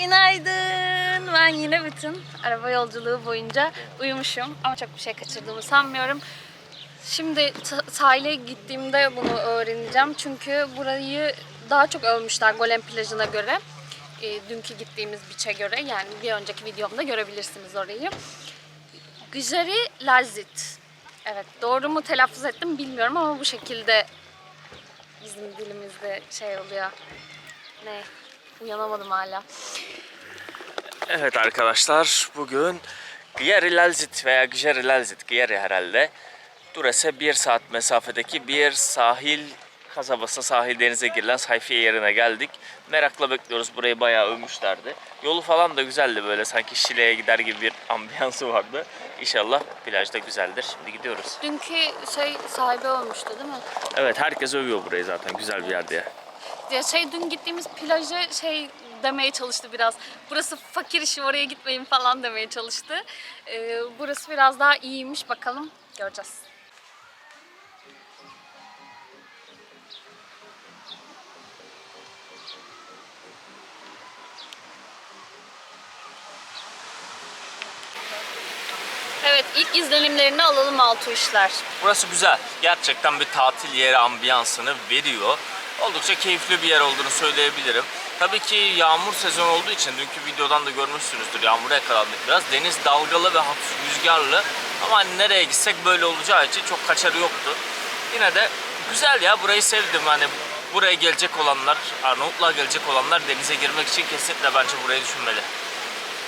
Günaydın. Ben yine bütün araba yolculuğu boyunca uyumuşum ama çok bir şey kaçırdığımı sanmıyorum. Şimdi sahile gittiğimde bunu öğreneceğim çünkü burayı daha çok övmüşler Golem plajına göre. E, dünkü gittiğimiz biçe göre yani bir önceki videomda görebilirsiniz orayı. Güzeri Lazit. Evet doğru mu telaffuz ettim bilmiyorum ama bu şekilde bizim dilimizde şey oluyor. Ne? Uyanamadım hala. Evet arkadaşlar bugün Gyeri Lalzit veya Gyeri Lalzit Gyeri herhalde Duras'a bir saat mesafedeki bir sahil kasabası sahil denize girilen sayfiye yerine geldik. Merakla bekliyoruz burayı bayağı övmüşlerdi. Yolu falan da güzeldi böyle sanki Şile'ye gider gibi bir ambiyansı vardı. İnşallah plajda güzeldir. Şimdi gidiyoruz. Dünkü şey sahibi olmuştu değil mi? Evet herkes övüyor burayı zaten güzel bir yer diye. Ya şey dün gittiğimiz plaja şey demeye çalıştı biraz. Burası fakir işi oraya gitmeyin falan demeye çalıştı. Ee, burası biraz daha iyiymiş bakalım göreceğiz. Evet ilk izlenimlerini alalım Altu işler. Burası güzel. Gerçekten bir tatil yeri ambiyansını veriyor. Oldukça keyifli bir yer olduğunu söyleyebilirim. Tabii ki yağmur sezonu olduğu için dünkü videodan da görmüşsünüzdür. Yağmura yakalandık biraz. Deniz dalgalı ve hafif rüzgarlı. Ama hani nereye gitsek böyle olacağı için çok kaçarı yoktu. Yine de güzel ya burayı sevdim. Hani buraya gelecek olanlar, Arnavutluğa gelecek olanlar denize girmek için kesinlikle bence burayı düşünmeli.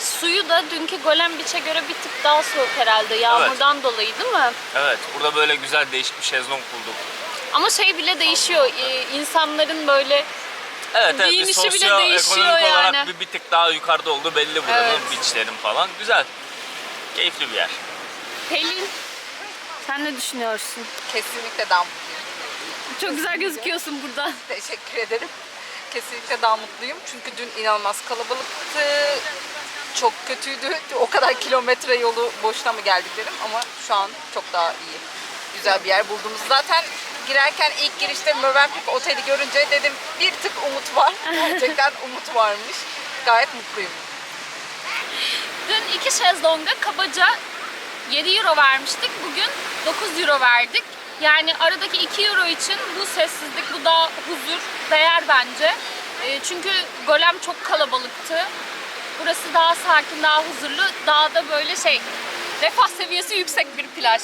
Suyu da dünkü Golem Beach'e göre bir tık daha soğuk herhalde yağmurdan dolayı değil mi? Evet burada böyle güzel değişik bir şezlong bulduk. Ama şey bile değişiyor. Ee, insanların böyle Evet, evet bir Giyinişi bile sosyo değişiyor ekonomik olarak yani. bir, bir tık daha yukarıda oldu belli buranın Evet. beachlerin falan. Güzel. Keyifli bir yer. Pelin sen ne düşünüyorsun? Kesinlikle daha Çok güzel gözüküyorsun burada. Teşekkür ederim. Kesinlikle daha mutluyum. Çünkü dün inanılmaz kalabalıktı. Çok kötüydü. O kadar kilometre yolu boşuna mı geldik dedim ama şu an çok daha iyi. Güzel bir yer bulduğumuz. Zaten girerken ilk girişte Mövenpick Oteli görünce dedim bir tık umut var. Gerçekten umut varmış. Gayet mutluyum. Dün iki şezlonga kabaca 7 euro vermiştik. Bugün 9 euro verdik. Yani aradaki 2 euro için bu sessizlik, bu da huzur değer bence. Ee, çünkü Golem çok kalabalıktı. Burası daha sakin, daha huzurlu. Daha da böyle şey, refah seviyesi yüksek bir plaj.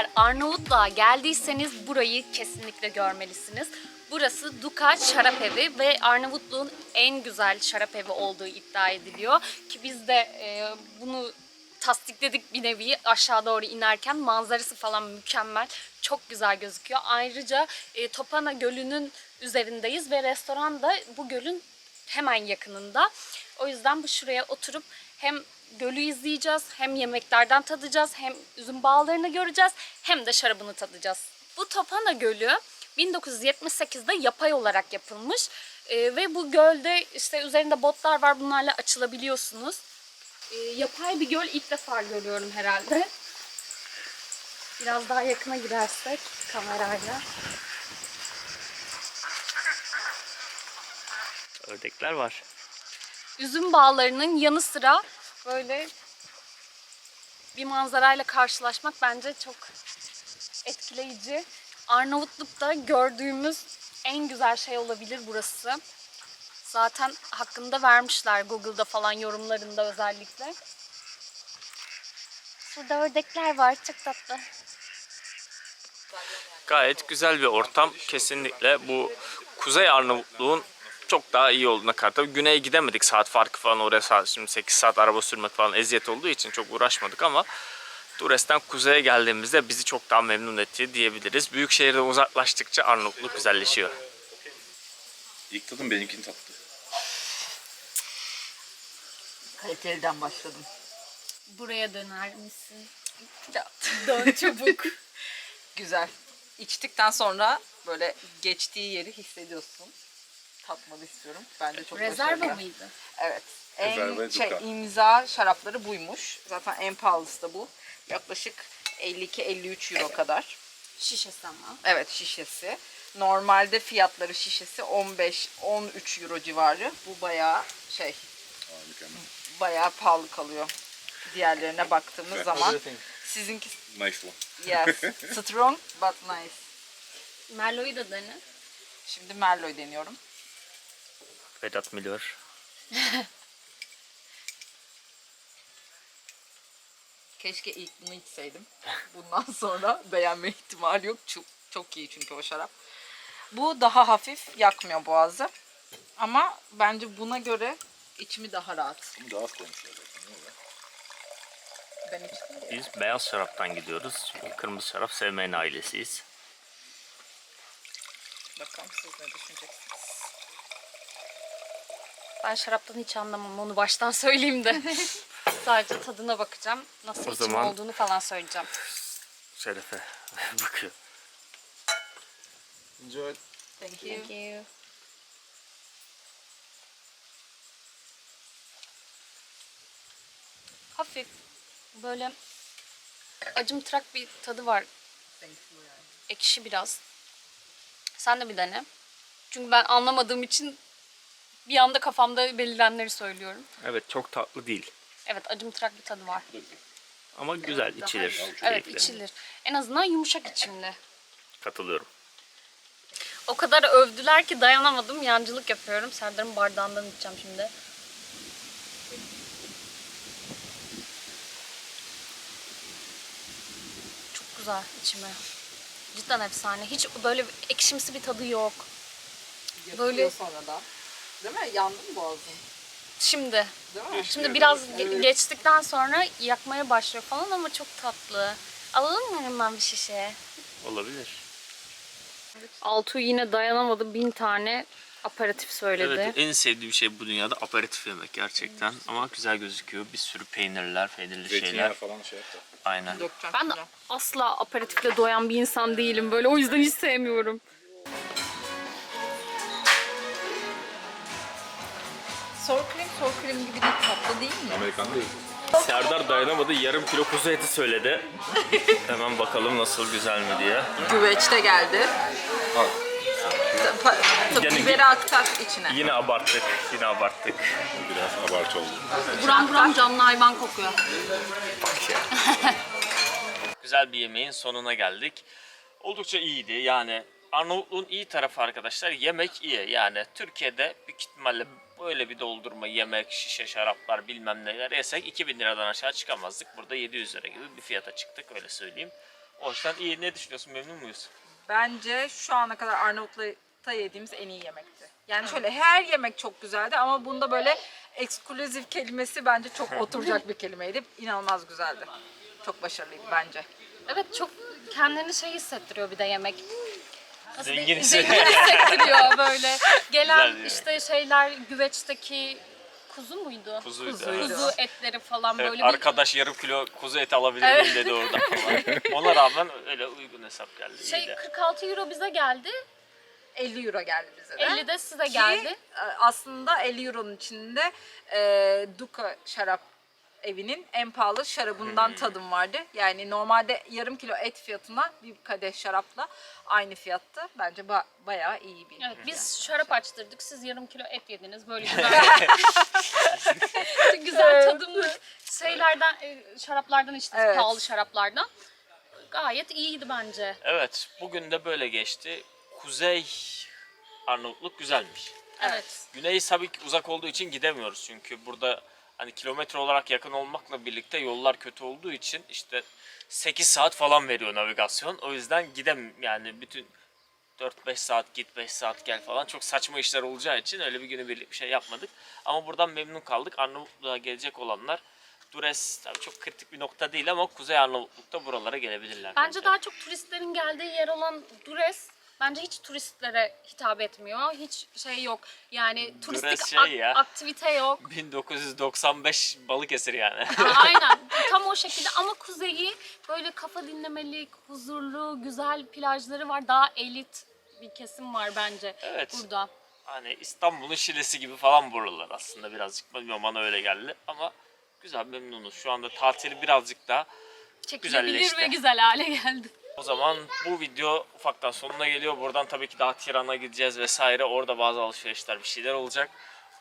Eğer Arnavutluğa geldiyseniz burayı kesinlikle görmelisiniz. Burası Duka Şarap Evi ve Arnavutluğun en güzel şarap evi olduğu iddia ediliyor. Ki biz de e, bunu tasdikledik bir nevi aşağı doğru inerken manzarası falan mükemmel. Çok güzel gözüküyor. Ayrıca e, Topana Gölü'nün üzerindeyiz ve restoran da bu gölün hemen yakınında. O yüzden bu şuraya oturup hem gölü izleyeceğiz, hem yemeklerden tadacağız, hem üzüm bağlarını göreceğiz, hem de şarabını tadacağız. Bu Topana Gölü 1978'de yapay olarak yapılmış Ee, ve bu gölde işte üzerinde botlar var bunlarla açılabiliyorsunuz. Ee, yapay bir göl ilk defa görüyorum herhalde. Biraz daha yakına girersek kamerayla. Ördekler var. Üzüm bağlarının yanı sıra böyle bir manzarayla karşılaşmak bence çok etkileyici. Arnavutluk'ta gördüğümüz en güzel şey olabilir burası. Zaten hakkında vermişler Google'da falan yorumlarında özellikle. Şurada ördekler var çok tatlı. Gayet güzel bir ortam. Kesinlikle bu Kuzey Arnavutluğun çok daha iyi olduğuna kadar. Tabii güneye gidemedik saat farkı falan oraya saat, şimdi 8 saat araba sürmek falan eziyet olduğu için çok uğraşmadık ama Dures'ten kuzeye geldiğimizde bizi çok daha memnun etti diyebiliriz. Büyük şehirden uzaklaştıkça Arnavutluk güzelleşiyor. İlk tadım benimkini tattı. Kaliteliden başladım. Buraya döner misin? Dön çabuk. güzel. İçtikten sonra böyle geçtiği yeri hissediyorsun. Tatmanı istiyorum. Bence çok Rezerva başarılı. mıydı? Evet. Rezerva En şey, imza şarapları buymuş. Zaten en pahalısı da bu. Yaklaşık 52-53 euro kadar. Şişesi ama. Evet şişesi. Normalde fiyatları şişesi 15-13 euro civarı. Bu bayağı şey Aa, mükemmel. bayağı pahalı kalıyor. Diğerlerine baktığımız zaman. Sizinki Nice one. yes, strong but nice. Merlot'u da dene. Şimdi Merlot deniyorum. Vedat Milor. Keşke ilk bunu içseydim. Bundan sonra beğenme ihtimali yok. Çok, çok iyi çünkü o şarap. Bu daha hafif yakmıyor boğazı. Ama bence buna göre içimi daha rahat. Bunu daha az koymuşlar zaten. Ben içtim. Biz beyaz şaraptan gidiyoruz. Çünkü kırmızı şarap sevmeyen ailesiyiz. Bakalım siz ne düşüneceksiniz? Ben şaraptan hiç anlamam onu baştan söyleyeyim de. Sadece tadına bakacağım. Nasıl O içim zaman- olduğunu falan söyleyeceğim. Şerefe bakıyor. Enjoy. Thank you. Thank you. Hafif böyle acımtırak bir tadı var. Ekşi biraz. Sen de bir dene. Çünkü ben anlamadığım için bir anda kafamda belirlenenleri söylüyorum. Evet çok tatlı değil. Evet acımtırak bir tadı var. Ama güzel içilir. Evet keyifli. içilir. En azından yumuşak içimli. Katılıyorum. O kadar övdüler ki dayanamadım. Yancılık yapıyorum. Serdar'ın bardağından içeceğim şimdi. Çok güzel içime. Cidden efsane. Hiç böyle bir ekşimsi bir tadı yok. Yakıyor Böyle- sonra da. Değil mi? Yandı mı boğazın? Şimdi. Değil mi? Şimdi biraz ge- geçtikten sonra yakmaya başlıyor falan ama çok tatlı. Alalım mı hemen bir şişe? Olabilir. Altuğ yine dayanamadı. Bin tane aperatif söyledi. Evet en sevdiğim şey bu dünyada aperatif yemek gerçekten. Ama güzel gözüküyor. Bir sürü peynirler, peynirli Zeytinyağı şeyler. falan şey yaptı. Aynen. Dökeceğim Ben de asla aperatifle doyan bir insan değilim böyle. O yüzden hiç sevmiyorum. Sour cream, sour cream gibi değil tatlı değil mi? Amerikan değil. Serdar dayanamadı. Yarım kilo kuzu eti söyledi. Hemen bakalım nasıl güzel mi diye. Güveç de geldi. Al. Tabii Yani- biberi aktar içine. Yine abarttık. Yine abarttık. Biraz abartı oldu. Buram buram canlı hayvan kokuyor. Güzel bir yemeğin sonuna geldik. Oldukça iyiydi. Yani Arnavutluğun iyi tarafı arkadaşlar yemek iyi. Yani Türkiye'de büyük ihtimalle böyle bir doldurma yemek, şişe şaraplar bilmem neler yesek 2000 liradan aşağı çıkamazdık. Burada 700 lira gibi bir fiyata çıktık öyle söyleyeyim. O yüzden iyi. Ne düşünüyorsun? Memnun muyuz? Bence şu ana kadar Arnavutlu'da yediğimiz en iyi yemekti. Yani şöyle her yemek çok güzeldi ama bunda böyle ekskluzif kelimesi bence çok oturacak bir kelimeydi. İnanılmaz güzeldi. Çok başarılıydı bence. Evet çok kendini şey hissettiriyor bir de yemek. Nasıl Zengin diyeyim? hissediyor. Zengin hissettiriyor böyle. Gelen Güzel işte şeyler güveçteki kuzu muydu? Kuzuydu. Kuzuydu. evet. Kuzu etleri falan Evet, böyle bir arkadaş yarım kilo kuzu eti alabilir miyim dedi orada falan. Ona rağmen öyle uygun hesap geldi. şey iyiydi. 46 euro bize geldi. 50 euro geldi bize de. 50 de size Ki, geldi. e, aslında 50 euronun içinde e, Duka şarap evinin en pahalı şarabından tadım vardı. Yani normalde yarım kilo et fiyatına bir kadeh şarapla aynı fiyattı. Bence ba- bayağı iyi bir. Evet, biz şarap açtırdık. Siz yarım kilo et yediniz. Böyle güzel. güzel tadımlı şeylerden, e, şaraplardan içtiniz. Evet. Pahalı şaraplardan. Gayet iyiydi bence. Evet, bugün de böyle geçti. Kuzey Arnavutluk güzelmiş. Evet. Güney tabii ki uzak olduğu için gidemiyoruz çünkü burada hani kilometre olarak yakın olmakla birlikte yollar kötü olduğu için işte 8 saat falan veriyor navigasyon. O yüzden gidem yani bütün 4-5 saat git 5 saat gel falan çok saçma işler olacağı için öyle bir günübirlik bir şey yapmadık. Ama buradan memnun kaldık. Arnavutluğa gelecek olanlar Dures tabii çok kritik bir nokta değil ama Kuzey Arnavutluk'ta buralara gelebilirler. Bence daha çok turistlerin geldiği yer olan Dures bence hiç turistlere hitap etmiyor. Hiç şey yok. Yani turistik şey ya. aktivite yok. 1995 Balıkesir yani. Aynen. Tam o şekilde ama kuzeyi böyle kafa dinlemelik, huzurlu, güzel plajları var. Daha elit bir kesim var bence Evet. burada. Hani İstanbul'un Şile'si gibi falan buralar aslında birazcık. Bilmiyorum bana öyle geldi ama güzel memnunuz. Şu anda tatili birazcık daha Çekilebilir Güzelleşti. ve güzel hale geldi. O zaman bu video ufaktan sonuna geliyor. Buradan tabii ki daha Tiran'a gideceğiz vesaire. Orada bazı alışverişler bir şeyler olacak.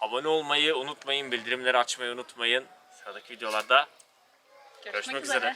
Abone olmayı unutmayın. Bildirimleri açmayı unutmayın. Sıradaki videolarda Görüşmek, Görüşmek üzere. üzere.